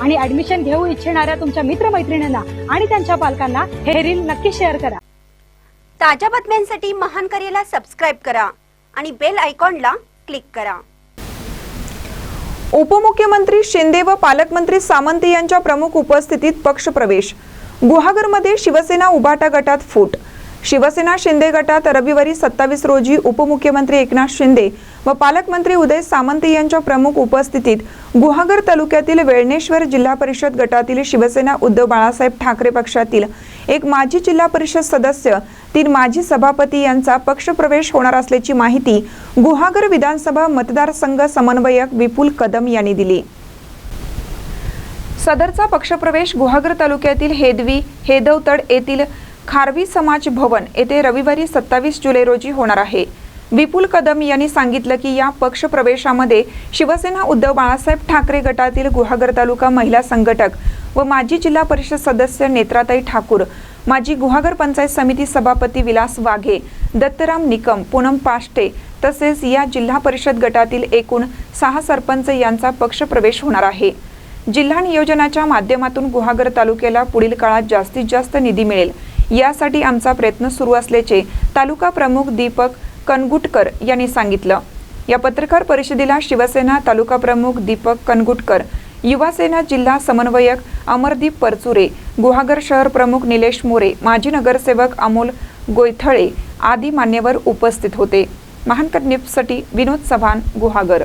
आणि ऍडमिशन घेऊ इच्छिणाऱ्या तुमच्या मित्रमैत्रिणींना आणि त्यांच्या पालकांना हे रील नक्की शेअर करा. ताज्या बातम्यांसाठी महान करेला सबस्क्राईब करा आणि बेल आयकॉनला क्लिक करा. उपमुख्यमंत्री शिंदे व पालकमंत्री सामंत यांच्या प्रमुख उपस्थितीत पक्षप्रवेश गुहागरमध्ये शिवसेना उभाटा गटात फूट शिवसेना शिंदे गटात रविवारी सत्तावीस रोजी उपमुख्यमंत्री एकनाथ शिंदे व पालकमंत्री उदय सामंत यांच्या प्रमुख उपस्थितीत गुहागर तालुक्यातील वेळणेश्वर जिल्हा परिषद गटातील शिवसेना उद्धव बाळासाहेब ठाकरे पक्षातील एक माजी जिल्हा परिषद सदस्य तीन माजी सभापती यांचा पक्षप्रवेश होणार असल्याची माहिती गुहागर विधानसभा मतदारसंघ समन्वयक विपुल कदम यांनी दिली. सदरचा पक्षप्रवेश गुहागर तालुक्यातील हेदवी हेदवतड येथील खारवी समाज भवन येथे रविवारी सत्तावीस जुलै रोजी होणार आहे. विपुल कदम यांनी सांगितलं की या पक्षप्रवेशामध्ये शिवसेना उद्धव बाळासाहेब ठाकरे गटातील गुहागर तालुका महिला संघटक व माजी जिल्हा परिषद सदस्य नेत्राताई ठाकूर माजी गुहागर पंचायत समिती सभापती विलास वाघे दत्तराम निकम पूनम पाष्टे तसेच या जिल्हा परिषद गटातील एकूण सहा सरपंच यांचा पक्षप्रवेश होणार आहे. जिल्हा नियोजनाच्या माध्यमातून गुहागर तालुक्याला पुढील काळात जास्तीत जास्त निधी मिळेल. यासाठी आमचा प्रयत्न सुरू असल्याचे तालुका प्रमुख दीपक कनगुटकर यांनी सांगितलं. या पत्रकार परिषदेला शिवसेना तालुका प्रमुख दीपक कनगुटकर युवासेना जिल्हा समन्वयक अमरदीप परचुरे गुहागर शहर प्रमुख निलेश मोरे माजी नगरसेवक अमोल गोयथळे आदी मान्यवर उपस्थित होते. महानकर न्यूजसाठी विनोद चव्हाण गुहागर